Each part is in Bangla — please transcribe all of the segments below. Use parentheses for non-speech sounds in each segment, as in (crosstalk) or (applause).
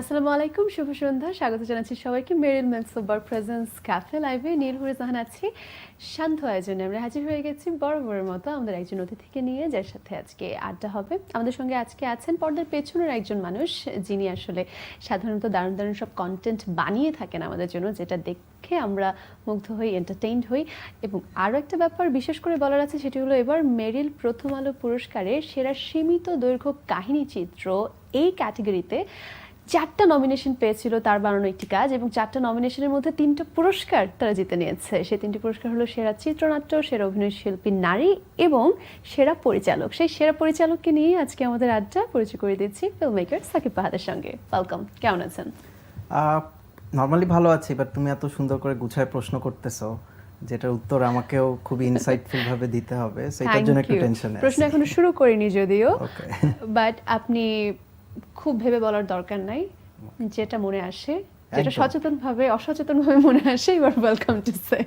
আসসালামু আলাইকুম, শুভ সন্ধ্যা। স্বাগত জানাচ্ছি সবাইকে মেরিল মেন্সোবার প্রেজেন্স ক্যাফে লাইভে। নীলহুরে জাহান আছি। শান্ত আয়োজনে আমরা হাজির হয়ে গেছি বড় বরাবরের মতো আমাদের একজন অতিথিকে নিয়ে, যার সাথে আজকে আড্ডা হবে। আমাদের সঙ্গে আজকে আছেন পর্দার পেছনের একজন মানুষ, যিনি আসলে সাধারণত দারুণ দারুণ সব কন্টেন্ট বানিয়ে থাকেন আমাদের জন্য, যেটা দেখে আমরা মুগ্ধ হই এন্টারটেইনড হই। এবং আরও একটা ব্যাপার বিশেষ করে বলার আছে, সেটি হলো এবার মেরিল প্রথম আলো পুরস্কারে সেরা সীমিত দৈর্ঘ্য কাহিনী চিত্র এই ক্যাটাগরিতে চারটা নমিনেশন পেয়েছিল তার বানানো একটি কাজ এবং চারটা নমিনেশনের মধ্যে তিনটা পুরস্কার তারা জিতে নিয়েছে। সেই তিনটি পুরস্কার হলো সেরা চিত্রনাট্য সেরা অভিনয় শিল্পী নারী এবং সেরা পরিচালক। সেই সেরা পরিচালককে নিয়ে আজকে আমাদের আড্ডা পরিচয় করে দিচ্ছি ফিল্ম মেকার সাকিব ফাহাদের সঙ্গে। ওয়েলকাম কেমন আছেন? নর্মালি ভালো আছি বাট তুমি এত সুন্দর করে গুছায় প্রশ্ন করতেছো যেটার উত্তর আমাকেও খুব ইনসাইটফুল ভাবে দিতে হবে সো এটার Thank জন্য একটু. টেনশনে প্রশ্ন এখনও শুরু করিনি যদিও বাট আপনি খুব ভেবে বলার দরকার নাই যেটা মনে আসে যেটা। সচেতন ভাবে অসচেতন ভাবে মনে আসে এবার ওয়েলকাম টু সে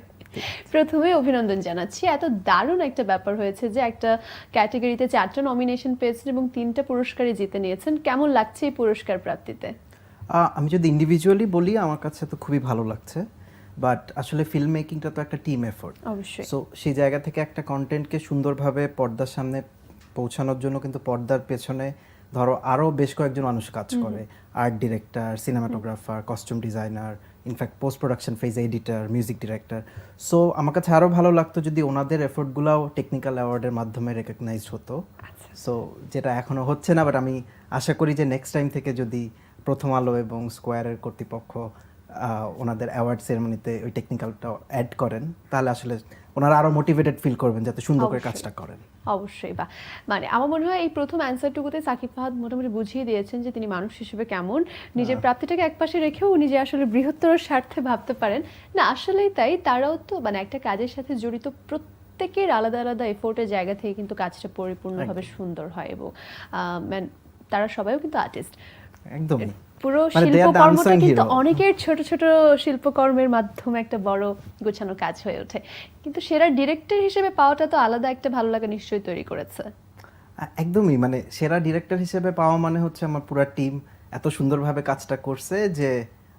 প্রথমে অভিনন্দন জানাচ্ছি। এত দারুণ একটা ব্যাপার হয়েছে যে একটা ক্যাটাগরিতে চারটা নমিনেশন পেয়েছেন এবং তিনটা পুরস্কারই জিতে নিয়েছেন। কেমন লাগছে এই পুরস্কার প্রাপ্তিতে? আমি যদি ইন্ডিভিজুয়ালি বলি আমার কাছে তো খুবই ভালো লাগছে। বাট আসলে ফিল্ম মেকিংটা তো একটা টিম এফোর্ট অবশ্যই। সো সেই জায়গা থেকে একটা কন্টেন্টকে সুন্দরভাবে পর্দার সামনে পৌঁছানোর জন্য কিন্তু পর্দার পেছনে ধরো আরও বেশ কয়েকজন মানুষ কাজ করে। Art director cinematographer costume designer in fact post production phase editor music director so আমার কাছে আরও ভালো লাগতো যদি ওনাদের এফোর্টগুলাও টেকনিক্যাল অ্যাওয়ার্ডের মাধ্যমে রেকগনাইজ হতো। আচ্ছা। সো যেটা এখনও হচ্ছে না বাট আমি আশা করি যে নেক্সট টাইম থেকে যদি প্রথম আলো এবং স্কোয়ারের কর্তৃপক্ষ ওনাদের অ্যাওয়ার্ড সেরেমনিতে ওই টেকনিক্যালটা অ্যাড করেন তাহলে আসলে ওনারা আরও মোটিভেটেড ফিল করবেন যাতে সুন্দর করে কাজটা করেন। অবশ্যই বা মানে আমার মনে হয় এই প্রথম অ্যান্সারটুকুতে সাকিব ফাহাদ মোটামুটি বুঝিয়ে দিয়েছেন যে তিনি মানুষ হিসেবে কেমন নিজের প্রাপ্তিটাকে একপাশে রেখেও নিজে আসলে বৃহত্তর স্বার্থে ভাবতে পারেন। না আসলেই তাই তারাও তো মানে একটা কাজের সাথে জড়িত প্রত্যেকের আলাদা আলাদা এফোর্টের জায়গা থেকে কিন্তু কাজটা পরিপূর্ণভাবে সুন্দর হয় এবং man- তারা সবাইও কিন্তু আর্টিস্ট একদমই। পুরো মানে শিল্পকর্মটা কিন্তু অনেকের ছোট ছোট শিল্পকর্মের মাধ্যমে একটা বড় গোছানো কাজ হয়ে ওঠে। কিন্তু সেরা ডিরেক্টর হিসেবে পাওয়াটা তো আলাদা একটা ভালো লাগা নিশ্চয়ই তৈরি করেছে। একদমই মানে সেরা ডিরেক্টর হিসেবে পাওয়া মানে হচ্ছে আমার পুরো টিম এত সুন্দরভাবে কাজটা করছে যে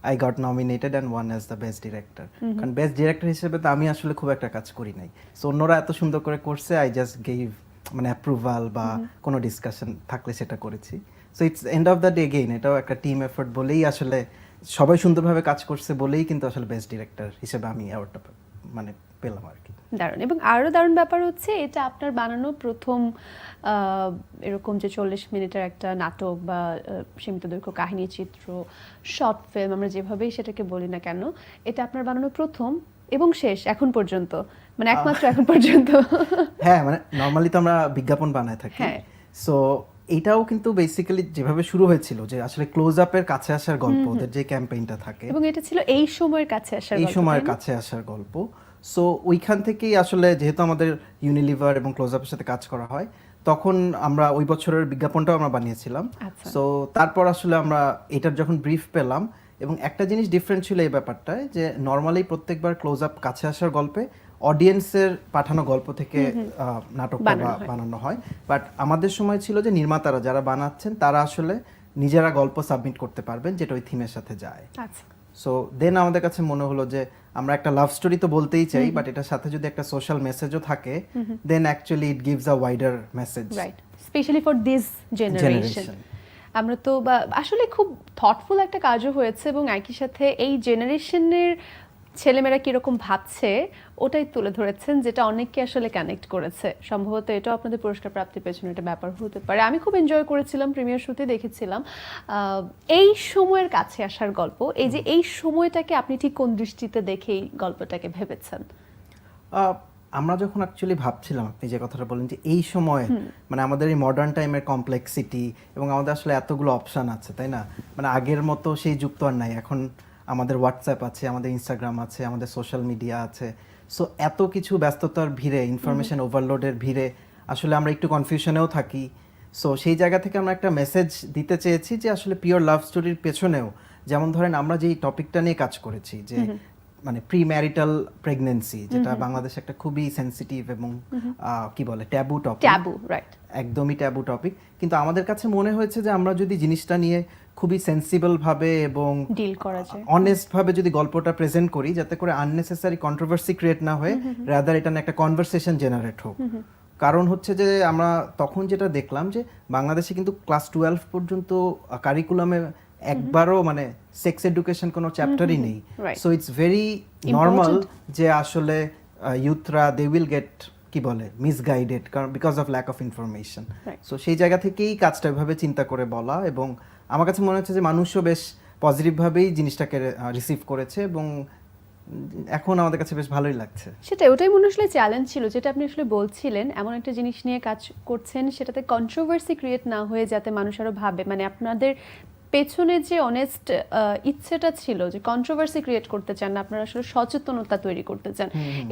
I got nominated and won as the best director কারণ বেস্ট ডিরেক্টর হিসেবে তো আমি আসলে খুব একটা কাজ করি নাই। সো অন্যরা এত সুন্দর করে করছে আই জাস্ট গেভ মানে অ্যাপ্রুভাল বা কোনো ডিসকাশন থাকলে সেটা করেছি। So it's end of the day gain এটাও একটা টিম এফোর্ট বলেই আসলে সবাই সুন্দরভাবে কাজ করছে বলেই কিন্তু আসলে বেস্ট ডিরেক্টর হিসেবে আমি অ্যাওয়ার্ডটা মানে পেলাম আর কি। দারুণ। এবং আরও দারুণ ব্যাপার হচ্ছে এটা আপনার বানানো প্রথম এরকম যে চল্লিশ মিনিটের একটা নাটক বা সীমিত দৈর্ঘ্য কাহিনী চিত্র শর্ট ফিল্ম আমরা যেভাবেই সেটাকে বলি না কেন এটা আপনার বানানো প্রথম এবং শেষ এখন পর্যন্ত। মানে একমাত্র এখন পর্যন্ত। হ্যাঁ মানে নর্মালি তো আমরা বিজ্ঞাপন বানায় থাকি। হ্যাঁ। সো এটাও কিন্তু বেসিক্যালি যেভাবে শুরু হয়েছিল যে আসলে ক্লোজ আপের কাছে আসার গল্প ওদের যে ক্যাম্পেইনটা থাকে। এবং এটা ছিল এই সময়ের কাছে আসার এই সময়ের কাছে আসার গল্প। সো ওইখান থেকেই আসলে যেহেতু আমাদের ইউনিলিভার এবং ক্লোজ আপের সাথে কাজ করা হয় তখন আমরা ওই বছরের বিজ্ঞাপনটাও আমরা বানিয়েছিলাম। আচ্ছা। সো তারপর আসলে আমরা এটার যখন ব্রিফ পেলাম এবং একটা জিনিস ডিফারেন্ট ছিল এই ব্যাপারটায় যে নর্মালি প্রত্যেকবার ক্লোজ আপ কাছে আসার গল্পে অডিয়েন্সের পাঠানো গল্প থেকে আহ, নাটকটা বানানো হয়। বাট আমাদের সময় ছিল যে নির্মাতারা যারা বানাচ্ছেন তারা আসলে নিজেরা গল্প সাবমিট করতে পারবেন যেটা ওই থিমের সাথে যায়। আচ্ছা। সো দেন আমাদের কাছে মনে হলো যে আমরা একটা লাভ স্টোরি তো বলতেই চাই বাট এটার সাথে যদি একটা সোশ্যাল মেসেজও থাকে then actually it gives a wider message right specially for this generation আমরা তো বা আসলে খুব থটফুল একটা কাজও হয়েছে এবং একই সাথে এই জেনারেশনের ছেলেমেয়েরা কীরকম ভাবছে ওটাই তুলে ধরেছেন যেটা অনেককে আসলে কানেক্ট করেছে। সম্ভবত এটাও আপনাদের পুরস্কার প্রাপ্তির পেছনে একটা ব্যাপার হতে পারে। আমি খুব এনজয় করেছিলাম প্রিমিয়ার শুতে দেখেছিলাম। এই সময়ের কাছে আসার গল্প এই যে এই সময়টাকে আপনি ঠিক কোন দৃষ্টিতে দেখেই গল্পটাকে ভেবেছেন? আমরা যখন অ্যাকচুয়ালি ভাবছিলাম আপনি যে কথাটা বলেন যে এই সময়ে মানে আমাদের এই মডার্ন টাইমের কমপ্লেক্সিটি এবং আমাদের আসলে এতগুলো অপশন আছে তাই না? মানে আগের মতো সেই যুক্ত আর নাই এখন আমাদের হোয়াটসঅ্যাপ আছে আমাদের ইনস্টাগ্রাম আছে আমাদের সোশ্যাল মিডিয়া আছে। সো এত কিছু ব্যস্ততার ভিড়ে ইনফরমেশন ওভারলোডের ভিড়ে আসলে আমরা একটু কনফিউশনেও থাকি। সো সেই জায়গা থেকে আমরা একটা মেসেজ দিতে চেয়েছি যে আসলে পিওর লাভ স্টোরির পেছনেও যেমন ধরেন আমরা যেই টপিকটা নিয়ে কাজ করেছি যে মানে প্রি ম্যারিটাল প্রেগনেন্সি যেটা বাংলাদেশে একটা খুবই সেনসিটিভ এবং কি বলে ট্যাবু টপিক ট্যাবু রাইট একদমই ট্যাবু টপিক কিন্তু আমাদের কাছে মনে হয়েছে যে আমরা যদি জিনিসটা নিয়ে খুবই সেন্সিবল ভাবে এবং ডিল করা যায়। অনেস্ট ভাবে যদি গল্পটা প্রেজেন্ট করি যাতে করে আননেসেসারি কন্ট্রোভার্সি ক্রিয়েট না হয়ে রাদার এটা একটা কনভারসেশন জেনারেট হোক। কারণ হচ্ছে যে আমরা তখন যেটা দেখলাম যে বাংলাদেশে কিন্তু ক্লাস টুয়েলভ পর্যন্ত কারিকুলামে একবারও মানে সেক্স এডুকেশন কোনো চ্যাপ্টারই নেই। সো ইটস ভেরি নর্মাল যে আসলে ইউথরা দে উইল গেট কি বলে মিসগাইডেড কারণ because of lack of information so সেই জায়গা থেকেই কাজটা এভাবে চিন্তা করে বলা এবং আমার কাছে মনে হচ্ছে যে মানুষও বেশ পজিটিভভাবেই জিনিসটাকে রিসিভ করেছে এবং এখন আমাদের কাছে বেশ ভালোই লাগছে। সেটা ওটাই মনে আসলে চ্যালেঞ্জ ছিল যেটা আপনি আসলে বলছিলেন এমন একটা জিনিস নিয়ে কাজ করছেন সেটাতে কন্ট্রোভার্সি ক্রিয়েট না হয়ে যাতে মানুষ আরও ভাবে। মানে আপনাদের পেছনে যে অনেস্ট ইচ্ছেটা ছিল যে কন্ট্রোভার্সি ক্রিয়েট করতে চান না আপনারা আসলে সচেতনতা তৈরি করতে চান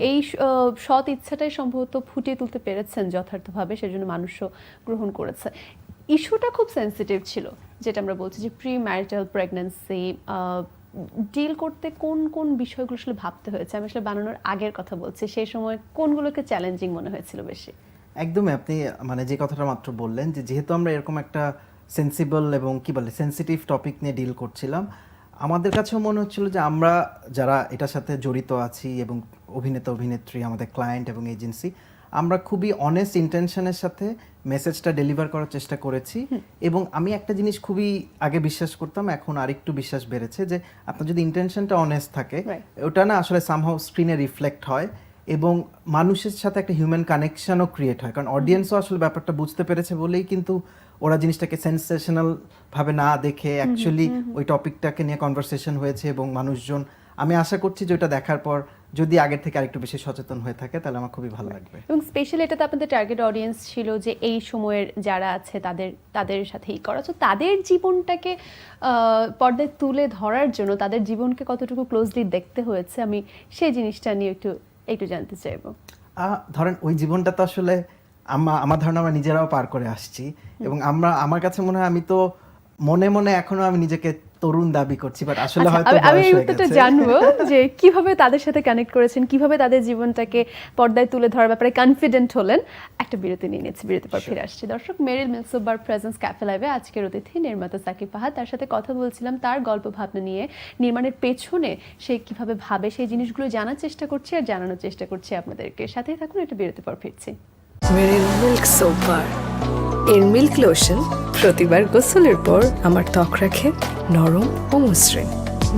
এই সৎ ইচ্ছাটাই সম্ভবত ফুটিয়ে তুলতে পেরেছেন যথার্থভাবে সেজন্য মানুষও গ্রহণ করেছে। ইস্যুটা খুব সেন্সিটিভ ছিল যেটা আমরা বলছি যে প্রি ম্যারিটাল প্রেগনেন্সি ডিল করতে কোন কোন বিষয়গুলো আসলে ভাবতে হয়েছে আমি আসলে বানানোর আগের কথা বলছি সেই সময় কোনগুলোকে চ্যালেঞ্জিং মনে হয়েছিল বেশি? একদমই আপনি মানে যে কথাটা মাত্র বললেন যে যেহেতু আমরা এরকম একটা সেন্সিবল এবং কি বলে সেন্সিটিভ টপিক নিয়ে ডিল করছিলাম। আমাদের কাছেও মনে হচ্ছিল যে আমরা যারা এটার সাথে জড়িত আছি এবং অভিনেতা অভিনেত্রী আমাদের ক্লায়েন্ট এবং এজেন্সি আমরা খুবই অনেস্ট ইন্টেনশনের সাথে মেসেজটা ডেলিভার করার চেষ্টা করেছি। এবং আমি একটা জিনিস খুবই আগে বিশ্বাস করতাম এখন আরেকটু বিশ্বাস বেড়েছে যে আপনার যদি ইন্টেনশনটা অনেস্ট থাকে ওটা না আসলে সামহাও স্ক্রিনে রিফ্লেক্ট হয় এবং মানুষের সাথে একটা হিউম্যান কানেকশনও ক্রিয়েট হয়। কারণ অডিয়েন্সও আসলে ব্যাপারটা বুঝতে পেরেছে বলেই কিন্তু ওরা জিনিসটাকে সেন্সেশনাল ভাবে না দেখে অ্যাকচুয়ালি ওই টপিকটাকে নিয়ে কনভারসেশন হয়েছে এবং মানুষজন আমি আশা করছি যে ওটা দেখার পর যদি আগের থেকে আরেকটু বেশি সচেতন হয়ে থাকে তাহলে আমার খুবই ভালো লাগবে। এবং স্পেশালি এটাতে আপনাদের টার্গেট অডিয়েন্স ছিল যে এই সময়ের যারা আছে তাদের তাদের সাথেই করা। তো তাদের জীবনটাকে পর্দায় তুলে ধরার জন্য তাদের জীবনকে কতটুকু ক্লোজলি দেখতে হয়েছে আমি সেই জিনিসটা নিয়ে একটু একটু জানতে চাইব। ধরেন ওই জীবনটা তো আসলে আমার ধারণা আমরা নিজেরাও পার করে আসছি। এবং আমরা আমার কাছে মনে হয় আমি তো মনে মনে এখনও আমি নিজেকে তরুণ দাবি করছি বাট আসলে আচ্ছা, হয়তো আমি- এই উত্তরটা। জানব (laughs) যে কীভাবে তাদের সাথে কানেক্ট করেছেন কীভাবে তাদের জীবনটাকে পর্দায় তুলে ধরার ব্যাপারে কনফিডেন্ট হলেন? একটা বিরতি নিয়ে নিচ্ছি বিরতি পর ফিরে আসছি। দর্শক মেরিল মিলসোবার প্রেজেন্স ক্যাফে লাইভে আজকের অতিথি নির্মাতা সাকিব ফাহাদ। তার সাথে কথা বলছিলাম তার গল্প ভাবনা নিয়ে নির্মাণের পেছনে সে কীভাবে ভাবে সেই জিনিসগুলো জানার চেষ্টা করছি আর জানানোর চেষ্টা করছি আপনাদেরকে। সাথেই থাকুন একটা বিরতি পর ফিরছি। মেরিল মিল্ক সোপার এর মিল্ক লোশন প্রতিবার গোসলের পর আমার ত্বক রাখে নরম ও মসৃণ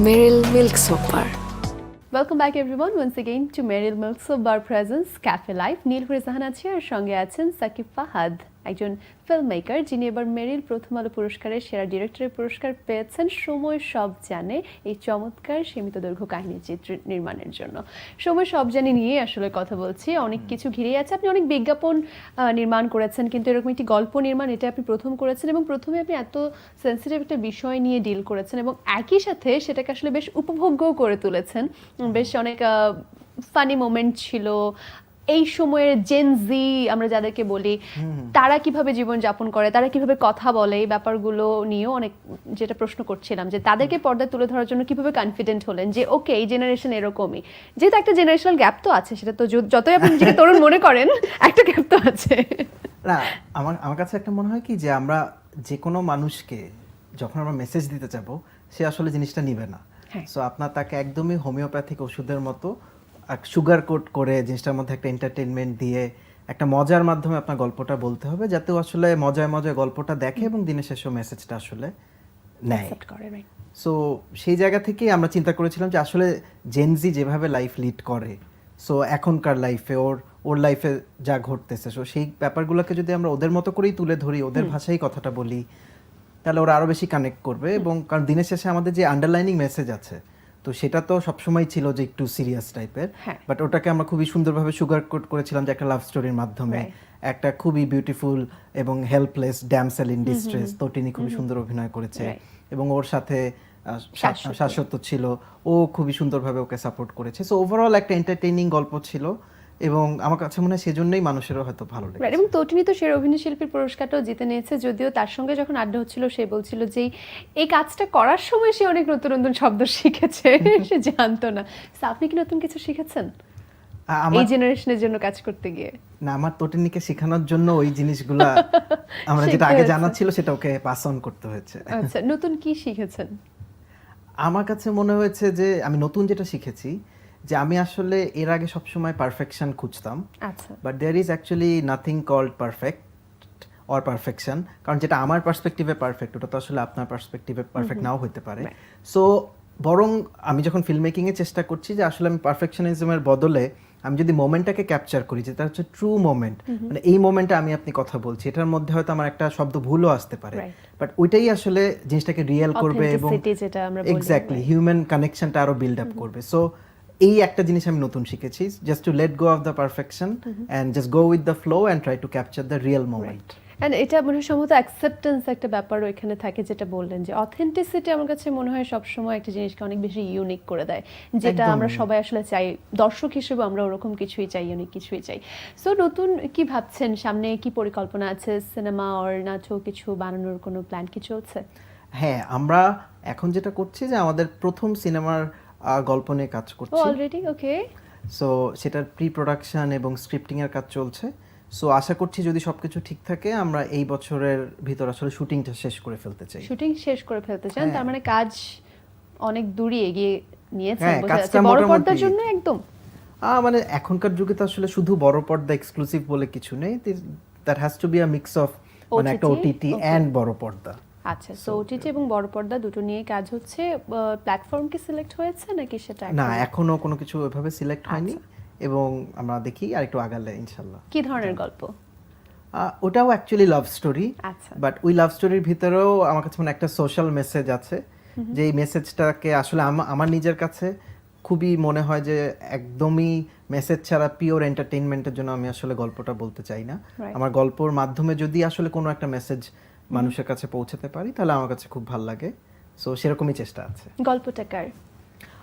Meril milk soap welcome back everyone once again to Meril milk soap presents cafe life Neel Jahan আছে আর সঙ্গে আছেন সাকিব ফাহাদ একজন ফিল্ম মেকার যিনি এবার মেরিল প্রথম আলো পুরস্কারের সেরা ডিরেক্টরের পুরস্কার পেয়েছেন। সময় সব জানে এই চমৎকার সীমিত দৈর্ঘ্য কাহিনী চিত্র নির্মাণের জন্য। সময় সব জানে নিয়ে আসলে কথা বলছি। অনেক কিছু ঘিরেই আছে। আপনি অনেক বিজ্ঞাপন নির্মাণ করেছেন কিন্তু এরকম একটি গল্প নির্মাণ এটা আপনি প্রথম করেছেন এবং প্রথমে আপনি এত সেন্সিটিভ একটা বিষয় নিয়ে ডিল করেছেন এবং একই সাথে সেটাকে আসলে বেশ উপভোগ্যও করে তুলেছেন। বেশ অনেক ফানি মোমেন্ট ছিল এই সময়ের জেনজি আমরা যাদেরকে বলি তারা কীভাবে জীবন যাপন করে তারা কীভাবে কথা বলে এই ব্যাপারগুলো নিয়েও অনেক যেটা প্রশ্ন করছিলাম যে তাদেরকে পর্দায় তুলে ধরার জন্য কীভাবে কনফিডেন্ট হলেন যে ওকে এই জেনারেশন এরকমই। যেহেতু একটা জেনারেশনাল গ্যাপ তো আছে সেটা তো যতই আপনি নিজেকে তরুণ মনে করেন (laughs) একটা গ্যাপ তো আছে। না আমার আমার কাছে একটা মনে হয় কি যে আমরা যে কোনো মানুষকে যখন আমরা মেসেজ দিতে যাব সে আসলে জিনিসটা নিবে না। হ্যাঁ। সো আপনার তাকে একদমই হোমিওপ্যাথিক ওষুধের মতো সুগার কোট করে জিনিসটার মধ্যে একটা এন্টারটেনমেন্ট দিয়ে একটা মজার মাধ্যমে আপনার গল্পটা বলতে হবে যাতে আসলে মজায় মজায় গল্পটা দেখে এবং দিনের শেষে মেসেজটা আসলে নেয়। সো সেই জায়গা থেকেই আমরা চিন্তা করেছিলাম যে আসলে জেনজি যেভাবে লাইফ লিড করে সো এখনকার লাইফে ওর ওর লাইফে যা ঘটতেছে সো সেই ব্যাপারগুলোকে যদি আমরা ওদের মতো করেই তুলে ধরি ওদের ভাষায় কথাটা বলি তাহলে ওরা আরও বেশি কানেক্ট করবে এবং কারণ দিনের শেষে আমাদের যে আন্ডারলাইনিং মেসেজ আছে তো সেটা তো সবসময় ছিল যে একটু সিরিয়াস টাইপের। বাট ওটাকে আমরা খুবই সুন্দরভাবে সুগার কোট করেছিলাম যে একটা লাভ স্টোরির মাধ্যমে। একটা খুবই বিউটিফুল এবং হেল্পলেস ড্যামসেল ইন ডিস্ট্রেস তিনি খুবই সুন্দর অভিনয় করেছে। এবং ওর সাথে। শাশ্বত ছিল। ও খুবই সুন্দরভাবে ওকে সাপোর্ট করেছে। সো ওভারঅল একটা এন্টারটেইনিং গল্প ছিল। এবং আমার কাছে মনে হয় সেজন্যই মানুষেরও হয়তো ভালো লেগেছে। এবং তটিনী তো সেরা অভিনয় শিল্পীর পুরস্কারটাও জিতে নিয়েছে যদিও তার সঙ্গে যখন আড্ডা হচ্ছিল সে বলছিল যে এই কাজটা করার সময় সে অনেক নতুন নতুন শব্দ শিখেছে (laughs) সে জানতো না। আপনি কি নতুন কিছু শিখেছেন? এই জেনারেশনের জন্য কাজ করতে গিয়ে? না আমার তটিনীকে শেখানোর জন্য ওই জিনিসগুলা (laughs) আমরা যেটা আগে। জানা ছিল সেটা ওকে পাস অন করতে হয়েছে। আচ্ছা নতুন কি শিখেছেন? আমার কাছে মনে হয়েছে যে আমি নতুন যেটা শিখেছি যে আমি আসলে এর আগে সবসময় পারফেকশন খুঁজতাম আচ্ছা। But there is actually nothing called perfect or perfection কারণ যেটা আমার পার্সপেক্টিভে পারফেক্ট ওটা তো আসলে আপনার পার্সপেক্টিভে পারফেক্ট নাও হতে পারে। সো বরং আমি যখন ফিল্ম মেকিংয়ে চেষ্টা করছি যে আসলে আমি পারফেকশনিজমের বদলে আমি যদি মোমেন্টটাকে ক্যাপচার করি যেটা হচ্ছে ট্রু মোমেন্ট মানে এই মোমেন্টে আমি আপনি কথা বলছি এটার মধ্যে হয়তো আমার একটা শব্দ ভুলও আসতে পারে। বাট ওইটাই আসলে জিনিসটাকে রিয়েল করবে এবং এক্স্যাক্টলি হিউম্যান কানেকশনটা আরও বিল্ড আপ করবে। সো এই একটা জিনিস আমি নতুন শিখেছি just to let go of the perfection and just go with the flow and try to capture the real moment and এটা মনে হয় সম্ভবত অ্যাকসেপ্টেন্স একটা ব্যাপারও এখানে থাকে যেটা বললেন যে অথেন্টিসিটি আমার কাছে মনে হয় সবসময় একটা জিনিসকে অনেক বেশি ইউনিক করে দেয় যেটা আমরা সবাই আসলে চাই দর্শক হিসেবে আমরা ওরকম কিছুই চাই ইউনিক কিছুই চাই। সো নতুন কি ভাবছেন? সামনে কি পরিকল্পনা আছে? সিনেমা ওর নাচও কিছু বানানোর কোনো প্ল্যান কি চলছে? হ্যাঁ আমরা এখন যেটা করছি যে আমাদের প্রথম সিনেমার গল্প নিয়ে কাজ করছি। অলরেডি ওকে সো সেটার প্রি প্রোডাকশন এবং স্ক্রিপ্টিং এর কাজ চলছে। সো আশা করছি যদি সবকিছু ঠিক থাকে আমরা এই বছরের ভিতর আসলে শুটিংটা শেষ করে ফেলতে চাই। শুটিং শেষ করে ফেলতে চান হ্যাঁ। তার মানে কাজ অনেক দূরই এগিয়ে নিয়েছেন হ্যাঁ, বড় পর্দার জন্য একদম। মানে এখনকার যুগে তো আসলে শুধু বড় পর্দা এক্সক্লুসিভ বলে কিছু নেই। That has to be a mix of মানে একটা ওটিটি. এন্ড বড় পর্দা। আচ্ছা সো ওটিটি এবং বড় পর্দা দুটো নিয়ে কাজ হচ্ছে প্ল্যাটফর্ম কি সিলেক্ট হয়েছে নাকি সেটা না এখনো- কোনো কিছু ওইভাবে সিলেক্ট হয়নি এবং আমরা দেখি আর একটু আগালে ইনশাল্লাহ। কি ধরনের গল্প? ওটাও অ্যাকচুয়ালি লাভ স্টোরি আচ্ছা। বাট ওই লাভ স্টোরির ভিতরেও আমার কাছে মানে একটা সোশ্যাল মেসেজ আছে যে এই মেসেজটাকে আসলে আমার নিজের কাছে খুবই মনে হয় যে একদমই মেসেজ ছাড়া পিওর এন্টারটেইনমেন্টের জন্য আমি আসলে গল্পটা বলতে চাই না। আমার গল্পর মাধ্যমে যদি আসলে কোনো একটা মেসেজ মানুষের কাছে পৌঁছাতে পারি তাহলে আমার কাছে খুব ভালো লাগে। সো সেরকমই চেষ্টা আছে। গল্পটা কার?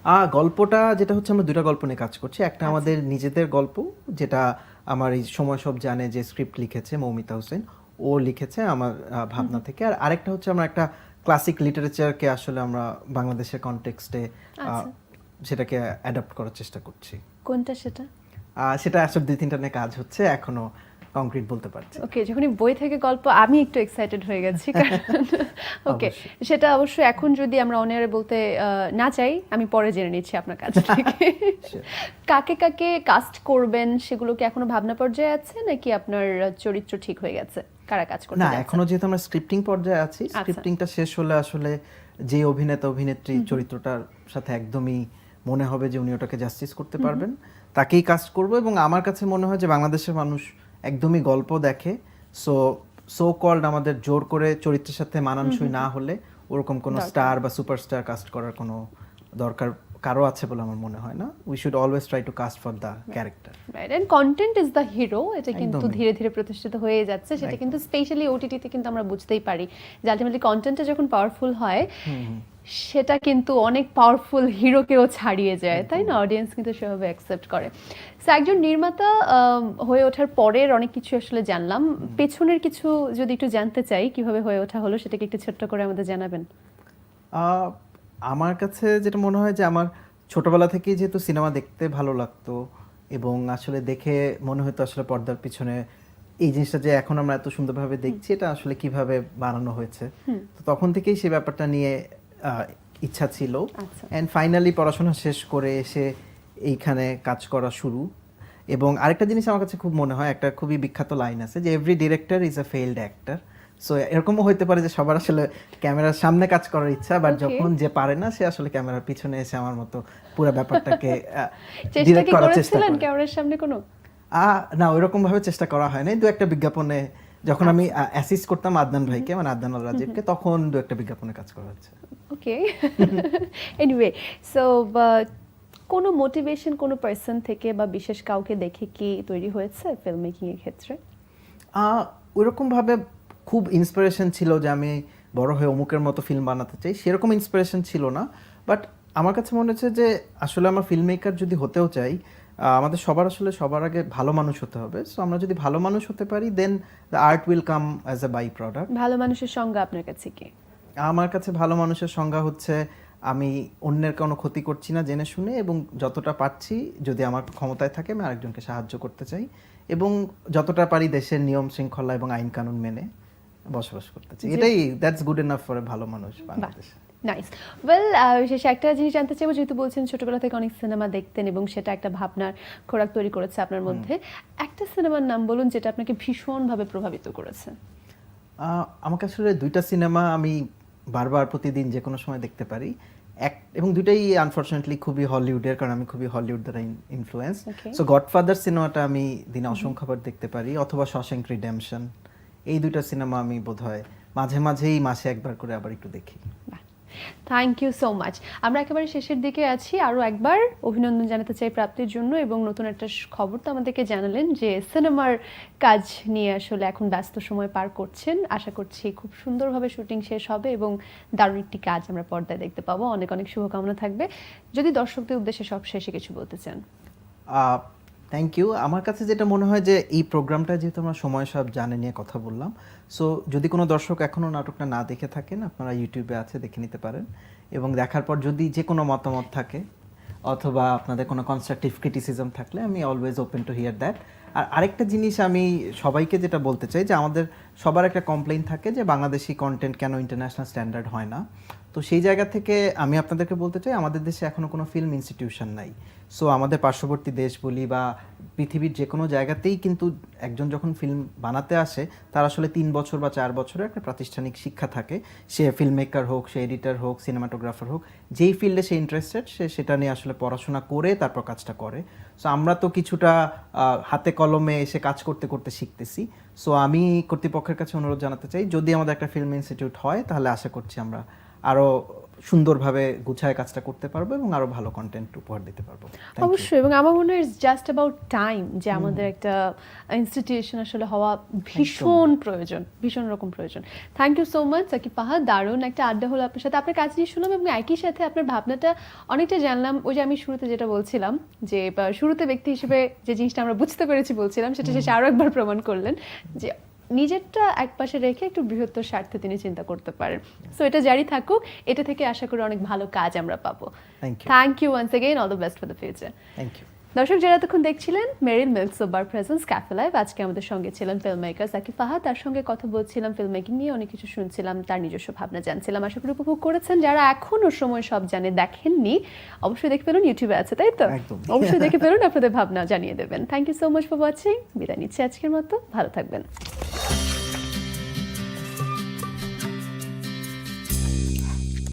আ গল্পটা যেটা হচ্ছে আমরা দুটা গল্প নিয়ে কাজ করছি। একটা আমাদের নিজেদের গল্প যেটা আমার এই সময় সব জানে যে স্ক্রিপ্ট লিখেছে মৌমিতা হোসেন। ও লিখেছে আমার ভাবনা থেকে। আর আরেকটা হচ্ছে আমরা একটা ক্লাসিক লিটারেচারকে আসলে আমরা বাংলাদেশের কনটেক্সটে আচ্ছা। সেটাকে অ্যাডাপ্ট করার চেষ্টা করছি। কোনটা সেটা? সেটা আসলে দুই তিনটা নিয়ে কাজ হচ্ছে। এখনও কংক্রিট বলতে পারছি। ওকে যখনই বই থেকে গল্প আমি একটু এক্সাইটেড হয়ে গেছি কারণ (laughs) ওকে সেটা অবশ্যই এখন যদি আমরা অনেয়ারে বলতে না চাই আমি পরে জেনে নিচ্ছি আপনার কাছ থেকে। কাকে কাকে কাস্ট করবেন সেগুলো কি এখনও ভাবনা পর্যায়ে আছে নাকি আপনার চরিত্র ঠিক হয়ে গেছে? কারা কাজ করতে না এখনও যেহেতু আমরা স্ক্রিপ্টিং পর্যায়ে আছি আচ্ছা। স্ক্রিপ্টিংটা শেষ হলে আসলে যে অভিনেতা অভিনেত্রী চরিত্রটার সাথে একদমই মনে হবে যে উনি ওটাকে জাস্টিস করতে পারবেন। তাকেই কাস্ট করব এবং আমার কাছে মনে হয় যে বাংলাদেশের মানুষ একদমই গল্প দেখে। সো সো কল্ড আমাদের জোর করে চরিত্রের সাথে মানানসই না হলে ওরকম কোনো স্টার বা সুপারস্টার কাস্ট করার কোনো দরকার কারও আছে বলে আমার মনে হয় না। We should always try to cast for the character right and content is the hero এটা কিন্তু ধীরে ধীরে প্রতিষ্ঠিত হয়ে যাচ্ছে। সেটা কিন্তু স্পেশালি ওটিটিতে কিন্তু আমরা বুঝতেই পারি। যে আলটিমেটলি কন্টেন্টটা যখন পাওয়ারফুল হয় সেটা কিন্তু অনেক পাওয়ারফুল হিরোকেও ছাড়িয়ে যায় তাই না? অডিয়েন্স কিন্তু সেভাবে অ্যাকসেপ্ট করে। সো একজন নির্মাতা হয়ে ওঠার পরের অনেক কিছু আসলে জানলাম। পেছনের কিছু যদি একটু জানতে চাই কীভাবে হয়ে ওঠা হলো সেটাকে একটু ছোট্ট করে আমাদের জানাবেন। আমার কাছে যেটা মনে হয় যে আমার ছোটবেলা থেকেই যেহেতু সিনেমা দেখতে ভালো লাগতো এবং আসলে দেখে মনে হতো আসলে পর্দার পিছনে এই জিনিসটা যে এখন আমরা এত সুন্দরভাবে দেখছি এটা আসলে কীভাবে বানানো হয়েছে। তো তখন থেকেই সেই ব্যাপারটা নিয়ে ইচ্ছা ছিল। আচ্ছা। অ্যান্ড ফাইনালি পড়াশোনা শেষ করে এসে এইখানে কাজ করা শুরু। এবং আরেকটা জিনিস আমার কাছে খুব মনে হয় একটা খুবই বিখ্যাত লাইন আছে যে every director is a failed actor so এরকমও হতে পারে যে সবার আসলে ক্যামেরার সামনে কাজ করার ইচ্ছা বাট যখন যে পারে না সে আসলে ক্যামেরার পিছনে এসে আমার মতো পুরো ব্যাপারটাকে (laughs) ডিরেক্ট করার চেষ্টা করেছিলেন করে। ক্যামেরার সামনে কোনো? আহ, না ওইরকম ভাবে চেষ্টা করা হয়নি। দু একটা বিজ্ঞাপনে যখন আমি অ্যাসিস্ট করতাম আদনান ভাইকে মানে আদনান রাজীবকে তখন দু একটা বিজ্ঞাপনে কাজ করা হচ্ছে। ওকে এনিওয়ে সো কোনো মোটিভেশন কোনো পার্সন থেকে বা বিশেষ কাউকে দেখে কি তৈরি হয়েছে ফিল্ম মেকিং এর ক্ষেত্রে? আহ, ওইরকম ভাবে খুব ইন্সপিরেশন ছিল যে আমি বড় হয়ে অমুকের মতো ফিল্ম বানাতে চাই সেরকম ইন্সপিরেশন ছিল না। বাট আমার কাছে মনে হচ্ছে যে আসলে আমার ফিল্ম মেকার যদি হতেও চাই আমাদের সবার আসলে সবার আগে ভালো মানুষ হতে হবে। সো আমরা যদি ভালো মানুষ হতে পারি then the art will come as a by product ভালো মানুষের সঙ্গে আপনার কাছে কি? আমার কাছে ভালো মানুষের সংজ্ঞা হচ্ছে আমি অন্যের কোনো ক্ষতি করছি না জেনে শুনে এবং যতটা পারছি যদি আমার ক্ষমতায় থাকে আমি আরেকজনকে সাহায্য করতে চাই এবং যতটা পারি দেশের নিয়ম শৃঙ্খলা এবং আইন কানুন মেনে বসবাস করতে চাই। এটাই দ্যাটস গুড এনাফ ফর ভালো মানুষ বাংলাদেশে। নাইস ওয়েল শেষে একটা জিনিস জানতে চাইব যেহেতু বলছেন ছোটবেলা থেকে অনেক সিনেমা দেখতেন এবং সেটা একটা ভাবনার খোরাক তৈরি করেছে আপনার মধ্যে একটা সিনেমার নাম বলুন যেটা আপনাকে ভীষণভাবে প্রভাবিত করেছে। আমাকে আসলে দুইটা সিনেমা আমি বারবার প্রতিদিন যে কোনো সময় দেখতে পারি। এক এবং দুটাই আনফর্চুনেটলি খুবই হলিউডের কারণ আমি খুবই হলিউড দ্বারা ইনফ্লুয়েন্স সো গডফাদার সিনেমাটা আমি দিনে অসংখ্যবার দেখতে পারি অথবা শশেঙ্ক রিডেমশন এই দুটো সিনেমা আমি বোধহয় মাঝে মাঝেই মাসে একবার করে আবার একটু দেখি। থ্যাংক ইউ সো মাচ আমরা একেবারে শেষের দিকে আছি। আরও একবার অভিনন্দন জানাতে চাই প্রাপ্তির জন্য এবং নতুন একটা খবর তো আমাদেরকে জানালেন যে সিনেমার কাজ নিয়ে আসলে এখন ব্যস্ত সময় পার করছেন। আশা করছি খুব সুন্দরভাবে শুটিং শেষ হবে এবং দারুণ একটি কাজ আমরা পর্দায় দেখতে পাবো। অনেক অনেক শুভকামনা থাকবে। যদি দর্শকদের উদ্দেশ্যে সব শেষে কিছু বলতে চান। থ্যাংক ইউ আমার কাছে যেটা মনে হয় যে এই প্রোগ্রামটা যেহেতু আমরা সময় সব জানে নিয়ে কথা বললাম সো যদি কোনো দর্শক এখনও নাটকটা না দেখে থাকেন, আপনারা ইউটিউবে আছে, দেখে নিতে পারেন। এবং দেখার পর যদি যে কোনো মতামত থাকে, অথবা আপনাদের কোনো কনস্ট্রাকটিভ ক্রিটিসিজম থাকলে আমি always open to hear that আর আরেকটা জিনিস আমি সবাইকে যেটা বলতে চাই যে আমাদের সবার একটা কমপ্লেইন থাকে যে বাংলাদেশি কন্টেন্ট কেন ইন্টারন্যাশনাল স্ট্যান্ডার্ড হয় না। তো সেই জায়গা থেকে আমি আপনাদেরকে বলতে চাই, আমাদের দেশে এখনও কোনো ফিল্ম ইনস্টিটিউশন নাই। সো আমাদের পার্শ্ববর্তী দেশ বলি বা পৃথিবীর যে কোনো জায়গাতেই কিন্তু একজন যখন ফিল্ম বানাতে আসে, তার আসলে তিন বছর বা চার বছরের একটা প্রাতিষ্ঠানিক শিক্ষা থাকে। সে ফিল্ম মেকার হোক, সে এডিটার হোক সিনেমাটোগ্রাফার হোক, যেই ফিল্ডে সে ইন্টারেস্টেড সে সেটা নিয়ে আসলে পড়াশোনা করে তারপর কাজটা করে। সো আমরা তো কিছুটা হাতে কলমে এসে কাজ করতে করতে শিখতেছি। সো আমি কর্তৃপক্ষের কাছে অনুরোধ জানাতে চাই, যদি আমাদের একটা ফিল্ম ইনস্টিটিউট হয়, তাহলে আশা করছি আমরা আরও সুন্দরভাবে গুছায় কাজটা করতে পারব এবং আরও ভালো কন্টেন্ট উপহার দিতে পারব। অবশ্যই এবং আমার মনে হয় জাস্ট অ্যাবাউট টাইম যে আমাদের একটা ইনস্টিটিউশন আসলে হওয়া ভীষণ প্রয়োজন ভীষণ রকম প্রয়োজন। Thank you so much Sakib পাহাড় দারুণ একটা আড্ডা হলো আপনার সাথে। আপনার কাজ নিয়ে শুনলাম এবং একই সাথে আপনার ভাবনাটা অনেকটা জানলাম। ওই যে আমি শুরুতে যেটা বলছিলাম যে শুরুতে ব্যক্তি হিসেবে যে জিনিসটা আমরা বুঝতে পেরেছি বলছিলাম সেটা শেষে আরও একবার প্রমাণ করলেন যে নিজেরটা এক পাশে রেখে একটু বৃহত্তর স্বার্থে তিনি চিন্তা করতে পারেন। সো এটা জারি থাকুক এটা থেকে আশা করি অনেক ভালো কাজ আমরা পাবো। Thank you once again all the best for the future thank you দর্শক যারা এতক্ষণ দেখছিলেন Meril milk soap presents cafe live. আজকে আমাদের সঙ্গে ছিলেন ফিল্ম মেকার সাকিব ফাহাদ। তার সঙ্গে কথা বলছিলাম ফিল্ম মেকিং নিয়ে অনেক কিছু শুনছিলাম তার নিজস্ব ভাবনা জানছিলাম। আশা করি উপভোগ করেছেন। যারা এখনও সময় সব জানে দেখেননি অবশ্যই দেখে ফেলুন ইউটিউবে আছে তাই তো? অবশ্যই দেখে (laughs) ফেলুন আপনাদের ভাবনা জানিয়ে দেবেন। Thank you so much for watching বিদায় নিচ্ছি আজকের মতো। ভালো থাকবেন।